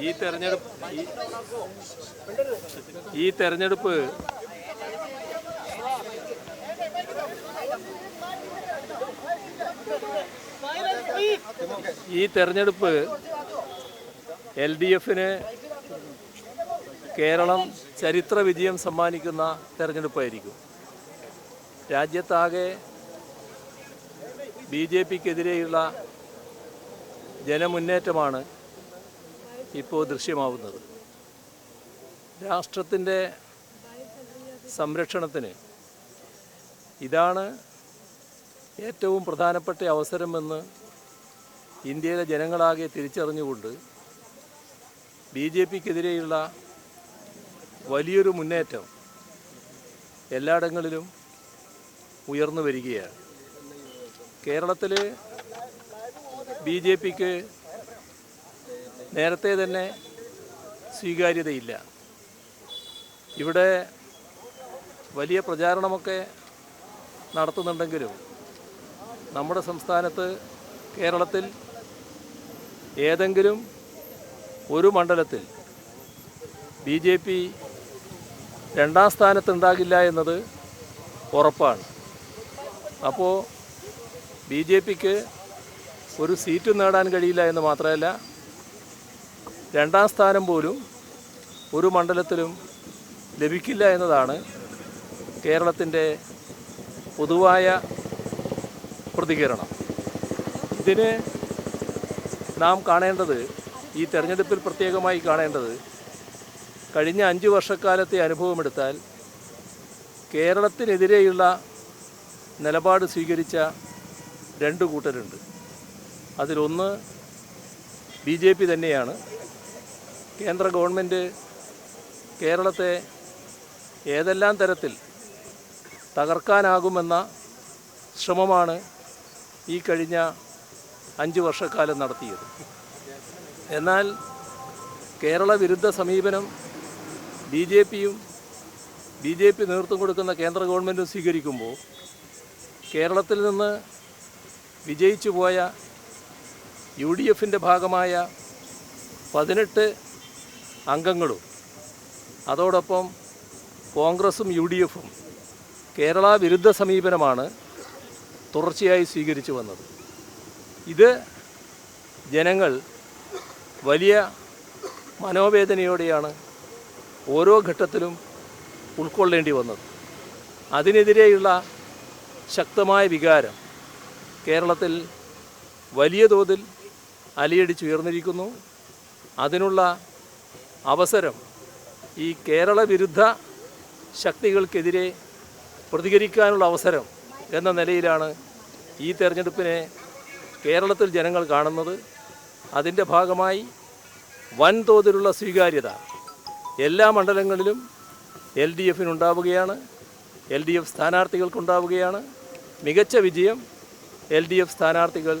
ഈ തെരഞ്ഞെടുപ്പ് ഈ- തെരഞ്ഞെടുപ്പ് ഈ തെരഞ്ഞെടുപ്പ് എൽ ഡി എഫിന് കേരളം ചരിത്ര വിജയം സമ്മാനിക്കുന്ന തെരഞ്ഞെടുപ്പായിരിക്കും. രാജ്യത്താകെ ബി ജെ പിക്കെതിരെയുള്ള ജനമുന്നേറ്റമാണ് ഇപ്പോൾ ദൃശ്യമാവുന്നത്. രാഷ്ട്രത്തിന്റെ സംരക്ഷണത്തിന് ഇതാണ് ഏറ്റവും പ്രധാനപ്പെട്ട അവസരമെന്ന് ഇന്ത്യയിലെ ജനങ്ങളാകെ തിരിച്ചറിഞ്ഞുകൊണ്ട് ബി ജെ പിക്കെതിരെയുള്ള വലിയൊരു മുന്നേറ്റം എല്ലായിടങ്ങളിലും ഉയർന്നു വരികയാണ്. കേരളത്തിൽ ബി ജെ പിക്ക് നേരത്തെ തന്നെ സ്വീകാര്യതയില്ല. ഇവിടെ വലിയ പ്രചാരണമൊക്കെ നടത്തുന്നുണ്ടെങ്കിലും നമ്മുടെ സംസ്ഥാനത്ത് കേരളത്തിൽ ഏതെങ്കിലും ഒരു മണ്ഡലത്തിൽ ബി ജെ പി രണ്ടാം സ്ഥാനത്തുണ്ടാകില്ല എന്നത് ഉറപ്പാണ്. അപ്പോൾ ബി ജെ പിക്ക് ഒരു സീറ്റ് നേടാൻ കഴിയില്ല എന്ന് മാത്രമല്ല രണ്ടാം സ്ഥാനം പോലും ഒരു മണ്ഡലത്തിലും ലഭിക്കില്ല എന്നതാണ് കേരളത്തിന്റെ പൊതുവായ പ്രതികരണം. ഇതിന് നാം കാണേണ്ടത് ഈ തെരഞ്ഞെടുപ്പിൽ പ്രത്യേകമായി കാണേണ്ടത് കഴിഞ്ഞ അഞ്ച് വർഷക്കാലത്തെ അനുഭവമെടുത്താൽ കേരളത്തിനെതിരെയുള്ള നിലപാട് സ്വീകരിച്ച രണ്ട് കൂട്ടരുണ്ട്. അതിലൊന്ന് ബി ജെ പി തന്നെയാണ്. കേന്ദ്ര ഗവൺമെന്റ് കേരളത്തെ ഏതെല്ലാം തരത്തിൽ തകർക്കാനാകുമെന്ന ശ്രമമാണ് ഈ കഴിഞ്ഞ അഞ്ച് വർഷക്കാലം നടത്തിയത്. എന്നാൽ കേരള വിരുദ്ധ സമീപനം ബി ജെ പിയും ബി ജെ പി നേതൃത്വം കൊടുക്കുന്ന കേന്ദ്ര ഗവൺമെന്റും സ്വീകരിക്കുമ്പോൾ കേരളത്തിൽ നിന്ന് വിജയിച്ചു പോയ യു ഡി എഫിന്റെ ഭാഗമായ പതിനെട്ട് അംഗങ്ങളും അതോടൊപ്പം കോൺഗ്രസും യു ഡി എഫും കേരള വിരുദ്ധ സമീപനമാണ് തുടർച്ചയായി സ്വീകരിച്ചു വന്നത്. ഇത് ജനങ്ങൾ വലിയ മനോവേദനയോടെയാണ് ഓരോ ഘട്ടത്തിലും ഉൾക്കൊള്ളേണ്ടി വന്നത്. അതിനെതിരെയുള്ള ശക്തമായ വികാരം കേരളത്തിൽ വലിയ തോതിൽ അലിയടിച്ചുയർന്നിരിക്കുന്നു അതിനുള്ള അവസരം ഈ കേരള വിരുദ്ധ ശക്തികൾക്കെതിരെ പ്രതികരിക്കാനുള്ള അവസരം എന്ന നിലയിലാണ് ഈ തെരഞ്ഞെടുപ്പിനെ കേരളത്തിൽ ജനങ്ങൾ കാണുന്നത്. അതിന്റെ ഭാഗമായി വൻതോതിലുള്ള സ്വീകാര്യത എല്ലാ മണ്ഡലങ്ങളിലും എൽ ഡി എഫിനുണ്ടാവുകയാണ്. എൽ ഡി എഫ് സ്ഥാനാർത്ഥികൾക്കുണ്ടാവുകയാണ്. മികച്ച വിജയം എൽ ഡി എഫ് സ്ഥാനാർത്ഥികൾ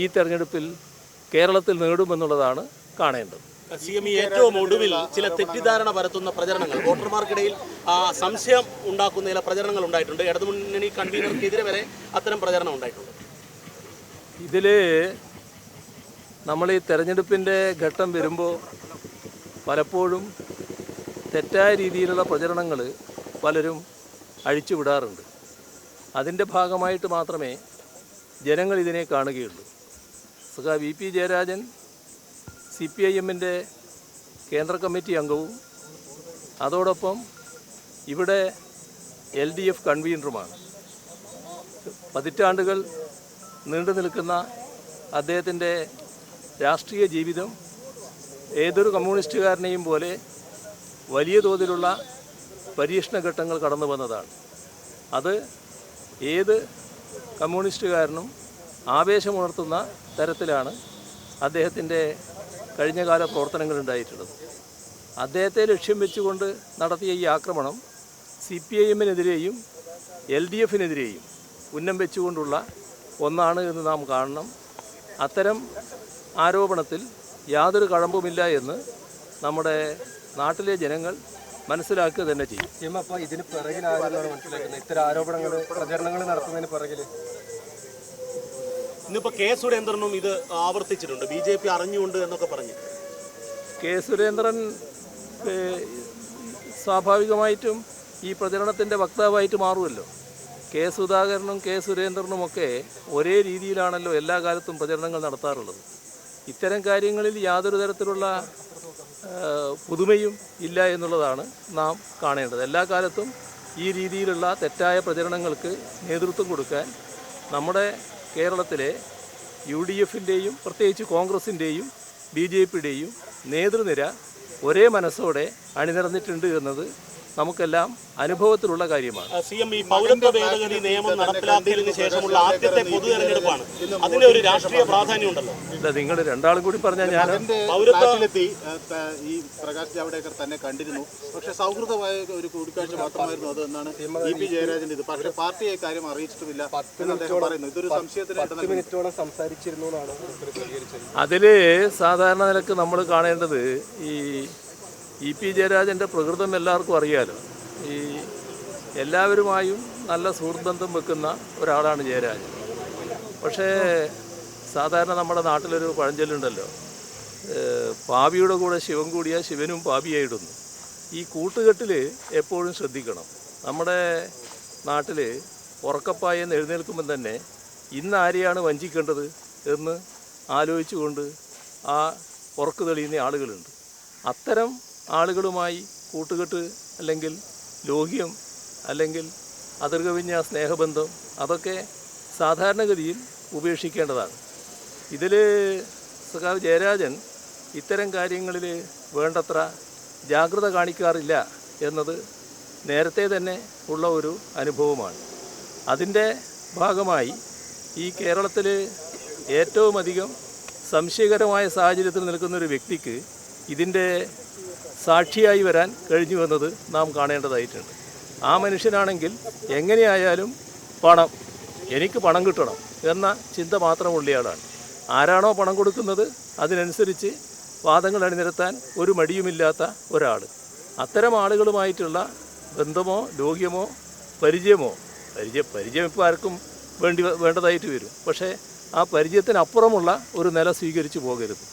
ഈ തെരഞ്ഞെടുപ്പിൽ കേരളത്തിൽ നേടുമെന്നുള്ളതാണ് കാണേണ്ടത്. സി എം ഏറ്റവും ഒടുവിൽ ചില തെറ്റിദ്ധാരണ പരത്തുന്ന പ്രചരണങ്ങൾ വോട്ടർമാർക്കിടയിൽ സംശയം ഉണ്ടാക്കുന്ന ചില പ്രചരണങ്ങൾ ഉണ്ടായിട്ടുണ്ട്. ഇടതുമുന്നണി കൺവീനർക്കെതിരെ വരെ അത്തരം പ്രചരണം ഉണ്ടായിട്ടുണ്ട്. ഇതിൽ നമ്മൾ ഈ തെരഞ്ഞെടുപ്പിന്റെ ഘട്ടം വരുമ്പോൾ പലപ്പോഴും തെറ്റായ രീതിയിലുള്ള പ്രചരണങ്ങൾ പലരും അഴിച്ചുവിടാറുണ്ട്. അതിന്റെ ഭാഗമായിട്ട് മാത്രമേ ജനങ്ങൾ ഇതിനെ കാണുകയുള്ളൂ. സഖാ V P Jayarajan C P I എമ്മിന്റെ കേന്ദ്ര കമ്മിറ്റി അംഗവും അതോടൊപ്പം ഇവിടെ എൽ ഡി എഫ് കൺവീനറുമാണ്. പതിറ്റാണ്ടുകൾ നീണ്ടു നിൽക്കുന്ന അദ്ദേഹത്തിന്റെ രാഷ്ട്രീയ ജീവിതം ഏതൊരു കമ്മ്യൂണിസ്റ്റുകാരനെയും പോലെ വലിയ തോതിലുള്ള പരീക്ഷണ ഘട്ടങ്ങൾ കടന്നു വന്നതാണ്. അത് ഏത് കമ്മ്യൂണിസ്റ്റുകാരനും ആവേശമുണർത്തുന്ന തരത്തിലാണ് അദ്ദേഹത്തിന്റെ കഴിഞ്ഞകാല പ്രവർത്തനങ്ങൾ ഉണ്ടായിട്ടുള്ളത് അദ്ദേഹത്തെ ലക്ഷ്യം വെച്ചുകൊണ്ട് നടത്തിയ ഈ ആക്രമണം സി പി ഐ എമ്മിനെതിരെയും എൽ ഡി എഫിനെതിരെയും ഉന്നം വെച്ചുകൊണ്ടുള്ള ഒന്നാണ് എന്ന് നാം കാണണം. അത്തരം ആരോപണത്തിൽ യാതൊരു കഴമ്പുമില്ല എന്ന് നമ്മുടെ നാട്ടിലെ ജനങ്ങൾ മനസ്സിലാക്കുക തന്നെ ചെയ്യും. അപ്പൊ ഇതിന് പിറകിൽ മനസ്സിലാക്കുന്നത്? ഇത്തരം ആരോപണങ്ങൾ പ്രചരണങ്ങൾ നടത്തുന്നതിന് പിറകിൽ. ഇന്നിപ്പോ കെ സുരേന്ദ്രനും ഇത് ആവർത്തിച്ചിട്ടുണ്ട്. ബി ജെ പി അറിഞ്ഞുകൊണ്ട് എന്നൊക്കെ പറഞ്ഞു. കെ സുരേന്ദ്രൻ സ്വാഭാവികമായിട്ടും ഈ പ്രചരണത്തിന്റെ വക്താവായിട്ട് മാറുമല്ലോ. കെ സുധാകരനും കെ സുരേന്ദ്രനുമൊക്കെ ഒരേ രീതിയിലാണല്ലോ എല്ലാ കാലത്തും പ്രചരണങ്ങൾ നടത്താറുള്ളത്. ഇത്തരം കാര്യങ്ങളിൽ യാതൊരു തരത്തിലുള്ള പുതുമയും ഇല്ല എന്നുള്ളതാണ് നാം കാണേണ്ടത്. എല്ലാ കാലത്തും ഈ രീതിയിലുള്ള തെറ്റായ പ്രചരണങ്ങൾക്ക് നേതൃത്വം കൊടുക്കാൻ നമ്മുടെ കേരളത്തിലെ യു ഡി എഫിന്റെയും പ്രത്യേകിച്ച് കോൺഗ്രസിന്റെയും ബി ജെ പിയുടെയും നേതൃനിര ഒരേ മനസ്സോടെ അണിനിരന്നിട്ടുണ്ട് എന്നത് നമുക്കെല്ലാം അനുഭവത്തിലുള്ള കാര്യമാണ്. സി എം ഈ പൗരത്വ ഭേദഗതി നിയമം നടപ്പിലാക്കിയതിനു ശേഷമുള്ള ആദ്യത്തെ പൊതു തെരഞ്ഞെടുപ്പാണ്. അതിന്റെ ഒരു രാഷ്ട്രീയ പ്രാധാന്യം ഉണ്ടല്ലോ. അല്ല നിങ്ങൾ രണ്ടാളും കൂടി പറഞ്ഞാൽ ഞാൻ അതിന്റെ പൗരത്വ- നാട്ടിലെത്തി ഏഹ്, ത- ഈ പ്രകാശ് ജാവ്ദേക്കർ തന്നെ കണ്ടിരുന്നു. പക്ഷെ സൗഹൃദമായ ഒരു കൂടിക്കാഴ്ച മാത്രമായിരുന്നു അത് എന്നാണ് ഇ പി ജയരാജന്റെ ഇത്. പക്ഷേ പാർട്ടിയെ കാര്യം അറിയിച്ചിട്ടുമില്ല എന്ന് അദ്ദേഹം പറയുന്നു. ഇതൊരു സംശയത്തിന് സംസാരിച്ചിരുന്നു എന്നാണ് പ്രതികരിച്ചത് സാധാരണ നിലയ്ക്ക് നമ്മൾ കാണേണ്ടത് ഈ ഇ പി ജയരാജന്റെ പ്രകൃതം എല്ലാവർക്കും അറിയാലോ. ഈ എല്ലാവരുമായും നല്ല സുഹൃത്ബന്ധം വെക്കുന്ന ഒരാളാണ് ജയരാജൻ. പക്ഷേ സാധാരണ നമ്മുടെ നാട്ടിലൊരു പഴഞ്ചൊല്ലുണ്ടല്ലോ. പാവിയുടെ കൂടെ ശിവൻ കൂടിയ ശിവനും പാപിയായിടുന്നു. ഈ കൂട്ടുകെട്ടിൽ എപ്പോഴും ശ്രദ്ധിക്കണം. നമ്മുടെ നാട്ടിൽ ഉറക്കപ്പായെന്ന് എഴുന്നേൽക്കുമ്പം തന്നെ ഇന്ന് ആരെയാണ് വഞ്ചിക്കേണ്ടത് എന്ന് ആലോചിച്ചുകൊണ്ട് ആ ഉറക്കു തെളിയുന്ന ആളുകളുണ്ട്. അത്തരം ആളുകളുമായി കൂട്ടുകെട്ട് അല്ലെങ്കിൽ ലോഹ്യം അല്ലെങ്കിൽ അതിർകവിഞ്ഞ സ്നേഹബന്ധം അതൊക്കെ സാധാരണഗതിയിൽ ഉപേക്ഷിക്കേണ്ടതാണ്. ഇതിൽ സഖാവ് ജയരാജൻ ഇത്തരം കാര്യങ്ങളിൽ വേണ്ടത്ര ജാഗ്രത കാണിക്കാറില്ല എന്നത് നേരത്തെ തന്നെ ഉള്ള ഒരു അനുഭവമാണ്. അതിന്റെ ഭാഗമായി ഈ കേരളത്തിൽ ഏറ്റവും അധികം സംശയകരമായ സാഹചര്യത്തിൽ നിൽക്കുന്ന ഒരു വ്യക്തിക്ക് ഇതിന്റെ സാക്ഷിയായി വരാൻ കഴിഞ്ഞു എന്നത് നാം കാണേണ്ടതായിട്ടുണ്ട്. ആ മനുഷ്യനാണെങ്കിൽ എങ്ങനെയായാലും പണം എനിക്ക് പണം കിട്ടണം എന്ന ചിന്ത മാത്രമുള്ളയാളാണ് ആരാണോ പണം കൊടുക്കുന്നത് അതിനനുസരിച്ച് വാദങ്ങൾ അണിനിരത്താൻ ഒരു മടിയുമില്ലാത്ത ഒരാൾ അത്തരം ആളുകളുമായിട്ടുള്ള ബന്ധമോ ലോഹ്യമോ പരിചയമോ പരിചയ പരിചയം ഇപ്പോൾ ആർക്കും വേണ്ടി വേണ്ടതായിട്ട് വരും. പക്ഷേ ആ പരിചയത്തിനപ്പുറമുള്ള ഒരു നില സ്വീകരിച്ചു പോകരുത്.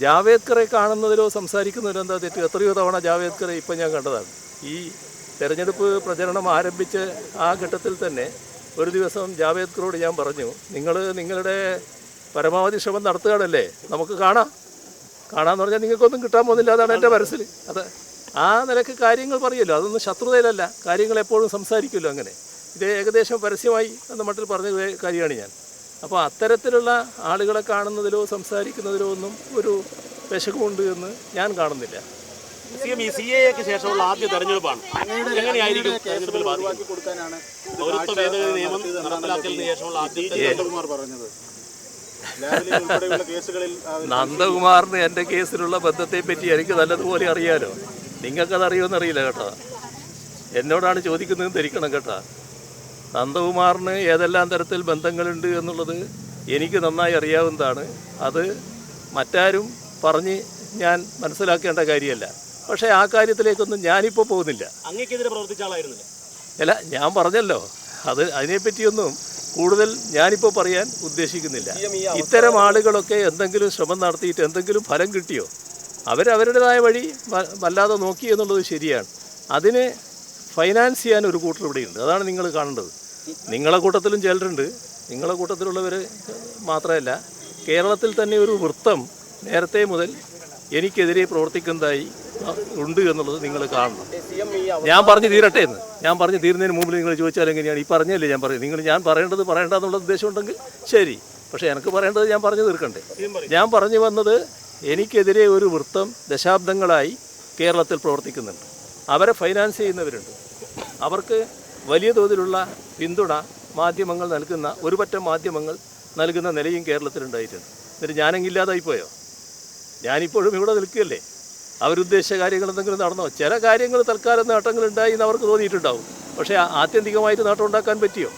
ജാവേദ്കറെ കാണുന്നതിലോ സംസാരിക്കുന്നതിലോ എന്താ തെറ്റ്? എത്രയോ തവണ ജാവേദ്കറെ ഇപ്പം ഞാൻ കണ്ടതാണ്. ഈ തെരഞ്ഞെടുപ്പ് പ്രചരണം ആരംഭിച്ച് ആ ഘട്ടത്തിൽ തന്നെ ഒരു ദിവസം ജാവേദ്കറോട് ഞാൻ പറഞ്ഞു നിങ്ങൾ നിങ്ങളുടെ പരമാവധി ശ്രമം നടത്തുകയാണല്ലേ? നമുക്ക് കാണാം. കാണാമെന്ന് പറഞ്ഞാൽ നിങ്ങൾക്കൊന്നും കിട്ടാൻ പോകുന്നില്ല അതാണ് എന്റെ മനസ്സിൽ. അത് ആ നിലയ്ക്ക് കാര്യങ്ങൾ പറയുമല്ലോ അതൊന്നും ശത്രുതയിലല്ല. കാര്യങ്ങൾ എപ്പോഴും സംസാരിക്കുമല്ലോ അങ്ങനെ. ഇത് ഏകദേശം പരസ്യമായി എന്ന മട്ടിൽ പറഞ്ഞ കാര്യമാണ് ഞാൻ. അപ്പോൾ അത്തരത്തിലുള്ള ആളുകളെ കാണുന്നതിലോ സംസാരിക്കുന്നതിലോ ഒന്നും ഒരു വിശകമുണ്ട് എന്ന് ഞാൻ കാണുന്നില്ല. സി എം ഈ സി എക്ക് ശേഷമുള്ള ആദ്യ തെരഞ്ഞെടുപ്പാണ്. എങ്ങനെയായിരിക്കും തെരഞ്ഞെടുപ്പിൽ പൗരത്വ ഭേദഗതി നിയമം നടപ്പിലാക്കലിന് ശേഷമുള്ള നന്ദകുമാർ പറഞ്ഞത് നന്ദകുമാറിന് എന്റെ കേസിലുള്ള ബന്ധത്തെ പറ്റി എനിക്ക് നല്ലതുപോലെ അറിയാലോ. നിങ്ങൾക്കത് അറിയുമെന്ന് അറിയില്ല കേട്ടോ. എന്നോടാണ് ചോദിക്കുന്നതെന്ന് ധരിക്കണം കേട്ടോ. നന്ദകുമാറിന് ഏതെല്ലാം തരത്തിൽ ബന്ധങ്ങളുണ്ട് എന്നുള്ളത് എനിക്ക് നന്നായി അറിയാവുന്നതാണ്. അത് മറ്റാരും പറഞ്ഞ് ഞാൻ മനസ്സിലാക്കേണ്ട കാര്യമല്ല. പക്ഷേ ആ കാര്യത്തിലേക്കൊന്നും ഞാനിപ്പോൾ പോകുന്നില്ല. അങ്ങേക്കെതിരെ പ്രവർത്തിച്ച ആളായിരുന്നില്ല? അല്ല ഞാൻ പറഞ്ഞല്ലോ. അത് അതിനെപ്പറ്റിയൊന്നും കൂടുതൽ ഞാനിപ്പോൾ പറയാൻ ഉദ്ദേശിക്കുന്നില്ല. ഇത്തരം ആളുകളൊക്കെ എന്തെങ്കിലും ശ്രമം നടത്തിയിട്ട് എന്തെങ്കിലും ഫലം കിട്ടിയോ? അവരവരുടേതായ വഴി വല്ലാതെ നോക്കി എന്നുള്ളത് ശരിയാണ്. അതിന് ഫൈനാൻസ് ചെയ്യാൻ ഒരു കൂട്ടർ ഇവിടെയുണ്ട്. അതാണ് നിങ്ങൾ കാണേണ്ടത്. നിങ്ങളെ കൂട്ടത്തിലും ചിലരുണ്ട്. നിങ്ങളെ കൂട്ടത്തിലുള്ളവർ മാത്രമല്ല കേരളത്തിൽ തന്നെ ഒരു വൃത്തം നേരത്തെ മുതൽ എനിക്കെതിരെ പ്രവർത്തിക്കുന്നതായി ഉണ്ട് എന്നുള്ളത് നിങ്ങൾ കാണണം. ഞാൻ പറഞ്ഞു തീരട്ടെ എന്ന്. ഞാൻ പറഞ്ഞു തീരുന്നതിന് മുമ്പ് നിങ്ങൾ ചോദിച്ചാൽ എങ്ങനെയാണ്? ഈ പറഞ്ഞല്ലേ ഞാൻ പറയും നിങ്ങൾ ഞാൻ പറയേണ്ടത് പറയേണ്ട എന്നുള്ള ഉദ്ദേശം ഉണ്ടെങ്കിൽ ശരി. പക്ഷേ എനിക്ക് പറയേണ്ടത് ഞാൻ പറഞ്ഞു തീർക്കണ്ടേ. ഞാൻ പറഞ്ഞു വന്നത് എനിക്കെതിരെ ഒരു വൃത്തം ദശാബ്ദങ്ങളായി കേരളത്തിൽ പ്രവർത്തിക്കുന്നുണ്ട്. അവരെ ഫൈനാൻസ് ചെയ്യുന്നവരുണ്ട്. അവർക്ക് വലിയ തോതിലുള്ള പിന്തുണ മാധ്യമങ്ങൾ നൽകുന്ന ഒരുപറ്റം മാധ്യമങ്ങൾ നൽകുന്ന നിലയും കേരളത്തിലുണ്ടായിട്ടുണ്ട് എന്നിട്ട് ഞാനെങ്കില്ലാതായിപ്പോയോ ഞാനിപ്പോഴും ഇവിടെ നിൽക്കുകയല്ലേ? അവരുദ്ദേശിച്ച കാര്യങ്ങൾ എന്തെങ്കിലും നടന്നോ? ചില കാര്യങ്ങൾ തൽക്കാലം നേട്ടങ്ങൾ ഉണ്ടായി എന്ന് അവർക്ക് തോന്നിയിട്ടുണ്ടാവും. പക്ഷേ ആത്യന്തികമായിട്ട് നേട്ടം ഉണ്ടാക്കാൻ പറ്റിയോ?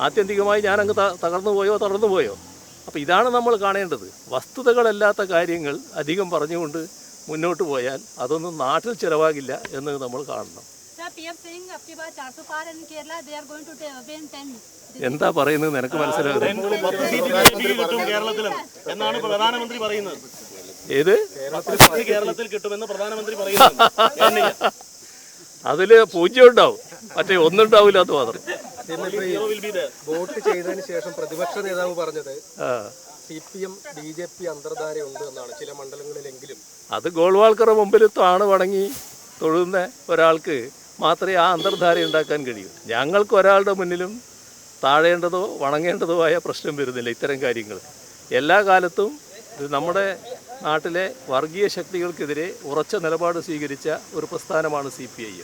ആത്യന്തികമായി ഞാനങ്ങ് തകർന്നു പോയോ? തളർന്നു പോയോ? അപ്പോൾ ഇതാണ് നമ്മൾ കാണേണ്ടത്. വസ്തുതകളല്ലാത്ത കാര്യങ്ങൾ അധികം പറഞ്ഞുകൊണ്ട് മുന്നോട്ട് പോയാൽ അതൊന്നും നാട്ടിൽ ചിലവാകില്ല എന്ന് നമ്മൾ കാണണം. PM saying up to 400 par and in Kerala they are going to ta- 10. എന്താ പറയുന്നത്? നിനക്ക് മനസ്സിലാകുന്നത് പത്ത് സീറ്റ് ബി ജെ പിക്ക് കിട്ടും കേരളത്തിലും. എന്നാണ് പ്രധാനമന്ത്രി പറയുന്നത്. ഏത്? പത്ത് സീറ്റ് കേരളത്തിൽ കിട്ടുമെന്ന് പ്രധാനമന്ത്രി പറയുന്നത്. അതിൽ പൂജ്യം ഉണ്ടാവും മറ്റേ ഒന്നുണ്ടാവില്ല എന്ന് മാത്രം. Zero will be there. Vote ചെയ്തതിന് ശേഷം പ്രതിപക്ഷ നേതാവ് പറഞ്ഞത് ആ. C P M B J P അന്തർധാരയുണ്ട് എന്നാണ്. ചില മണ്ഡലങ്ങളിലെങ്കിലും. അത് ഗോൾവാൾക്കറ മുമ്പിൽ താണ് വണങ്ങി തൊഴുന്ന ഒരാൾക്ക് മാത്രമേ ആ അന്തർധാര ഉണ്ടാക്കാൻ കഴിയൂ. ഞങ്ങൾക്ക് ഒരാളുടെ മുന്നിലും താഴേണ്ടതോ വണങ്ങേണ്ടതോ ആയ പ്രശ്നം വരുന്നില്ല ഇത്തരം കാര്യങ്ങൾ. എല്ലാ കാലത്തും നമ്മുടെ നാട്ടിലെ വർഗീയ ശക്തികൾക്കെതിരെ ഉറച്ച നിലപാട് സ്വീകരിച്ച ഒരു പ്രസ്ഥാനമാണ് സി പി ഐ.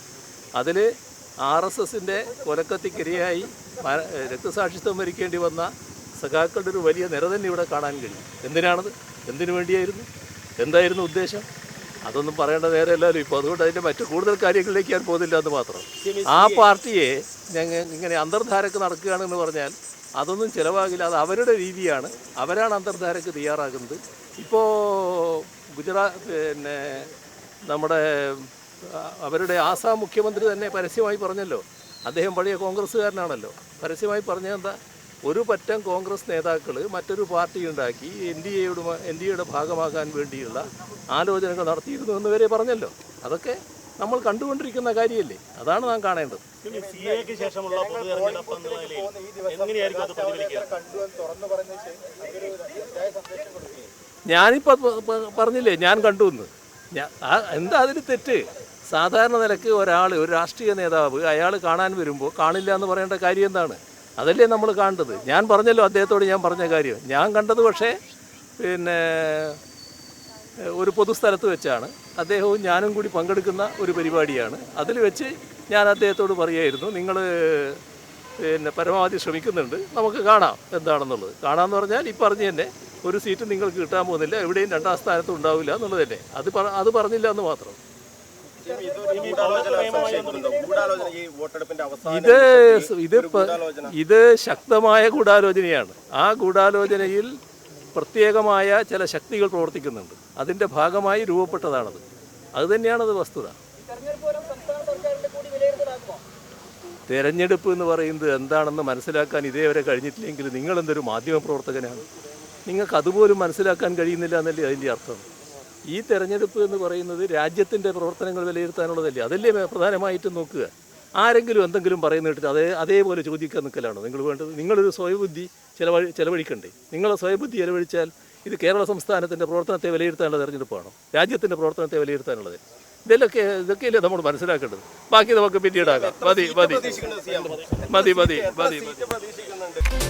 അതിൽ ആർ എസ് എസിന്റെ കൊലക്കത്തിക്കിരയായി രക്തസാക്ഷിത്വം വരിക്കേണ്ടി വന്ന സഖാക്കളുടെ ഒരു വലിയ നിര തന്നെ ഇവിടെ കാണാൻ കഴിയും. എന്തിനാണത്? എന്തിനു വേണ്ടിയായിരുന്നു? എന്തായിരുന്നു ഉദ്ദേശം? അതൊന്നും പറയേണ്ട നേരമല്ലല്ലോ. ഇപ്പോൾ അതുകൊണ്ട് അതിന്റെ മറ്റു കൂടുതൽ കാര്യങ്ങളിലേക്ക് ഞാൻ പോകുന്നില്ല എന്ന് മാത്രം. ആ പാർട്ടിയെ ഞങ്ങൾ ഇങ്ങനെ അന്തർധാരക്ക് നടക്കുകയാണെന്ന് പറഞ്ഞാൽ അതൊന്നും ചിലവാകില്ല. അത് അവരുടെ രീതിയാണ്. അവരാണ് അന്തർധാരക്ക് തയ്യാറാകുന്നത്. ഇപ്പോൾ ഗുജറാത്ത് പിന്നെ നമ്മുടെ അവരുടെ ആസാം മുഖ്യമന്ത്രി തന്നെ പരസ്യമായി പറഞ്ഞല്ലോ. അദ്ദേഹം പഴയ കോൺഗ്രസ്സുകാരനാണല്ലോ. പരസ്യമായി പറഞ്ഞെന്താ എന്താ? ഒരു പറ്റം കോൺഗ്രസ് നേതാക്കൾ മറ്റൊരു പാർട്ടി ഉണ്ടാക്കി എൻ ഡി എയുടെ എൻ ഡി എയുടെ ഭാഗമാകാൻ വേണ്ടിയുള്ള ആലോചനകൾ നടത്തിയിരുന്നു എന്ന് വരെ പറഞ്ഞല്ലോ. അതൊക്കെ നമ്മൾ കണ്ടുകൊണ്ടിരിക്കുന്ന കാര്യമല്ലേ? അതാണ് നാം കാണേണ്ടത്. ഞാനിപ്പോൾ പറഞ്ഞില്ലേ ഞാൻ കണ്ടു എന്ന്. എന്താ അതിന് തെറ്റ്? സാധാരണ നിലയ്ക്ക് ഒരാൾ ഒരു രാഷ്ട്രീയ നേതാവ് അയാൾ കാണാൻ വരുമ്പോൾ കാണില്ല എന്ന് പറയേണ്ട കാര്യം എന്താണ്? അതല്ലേ നമ്മൾ കണ്ടത് ഞാൻ പറഞ്ഞല്ലോ അദ്ദേഹത്തോട് ഞാൻ പറഞ്ഞ കാര്യം. ഞാൻ കണ്ടത് പക്ഷേ പിന്നെ ഒരു പൊതുസ്ഥലത്ത് വെച്ചാണ്. അദ്ദേഹവും ഞാനും കൂടി പങ്കെടുക്കുന്ന ഒരു പരിപാടിയാണ്. അതിൽ വെച്ച് ഞാൻ അദ്ദേഹത്തോട് പറയായിരുന്നു നിങ്ങൾ പിന്നെ പരമാവധി ശ്രമിക്കുന്നുണ്ട്. നമുക്ക് കാണാം എന്താണെന്നുള്ളത്. കാണാമെന്ന് പറഞ്ഞാൽ ഈ പറഞ്ഞു തന്നെ ഒരു സീറ്റ് നിങ്ങൾക്ക് കിട്ടാൻ പോകുന്നില്ല എവിടെയും രണ്ടാം സ്ഥാനത്തും ഉണ്ടാവില്ല എന്നുള്ളത് തന്നെ. അത് അത് പറഞ്ഞില്ല എന്ന് മാത്രം. ഇത് ഇത് ഇത് ശക്തമായ ഗൂഢാലോചനയാണ്. ആ ഗൂഢാലോചനയിൽ പ്രത്യേകമായ ചില ശക്തികൾ പ്രവർത്തിക്കുന്നുണ്ട്. അതിന്റെ ഭാഗമായി രൂപപ്പെട്ടതാണത്. അത് തന്നെയാണത് വസ്തുത. തെരഞ്ഞെടുപ്പ് എന്ന് പറയുന്നത് എന്താണെന്ന് മനസ്സിലാക്കാൻ ഇതേവരെ കഴിഞ്ഞിട്ടില്ലെങ്കിൽ നിങ്ങൾ എന്തൊരു മാധ്യമ പ്രവർത്തകനാണ് നിങ്ങൾക്ക് അതുപോലും മനസ്സിലാക്കാൻ കഴിയുന്നില്ല എന്നല്ലേ അതിന്റെ അർത്ഥം? ഈ തെരഞ്ഞെടുപ്പ് എന്ന് പറയുന്നത് രാജ്യത്തിന്റെ പ്രവർത്തനങ്ങൾ വിലയിരുത്താനുള്ളതല്ലേ? അതല്ലേ പ്രധാനമായിട്ടും നോക്കുക. ആരെങ്കിലും എന്തെങ്കിലും പറയുന്ന കേട്ടിട്ട് അതേ അതേപോലെ ചോദിക്കാൻ നിൽക്കലാണോ? നിങ്ങൾ വേണ്ടത് നിങ്ങളൊരു സ്വയബുദ്ധി ചിലവഴി ചിലവഴിക്കണ്ടേ? നിങ്ങളെ സ്വയബുദ്ധി ചിലവഴിച്ചാൽ ഇത് കേരള സംസ്ഥാനത്തിന്റെ പ്രവർത്തനത്തെ വിലയിരുത്താനുള്ള തെരഞ്ഞെടുപ്പാണോ? രാജ്യത്തിന്റെ പ്രവർത്തനത്തെ വിലയിരുത്താനുള്ളത്? ഇതിലൊക്കെ ഇതൊക്കെയല്ലേ നമ്മൾ മനസ്സിലാക്കേണ്ടത്. ബാക്കി നമുക്ക് പിന്നീടാകാം. മതി മതി. മതി മതി മതി മതി.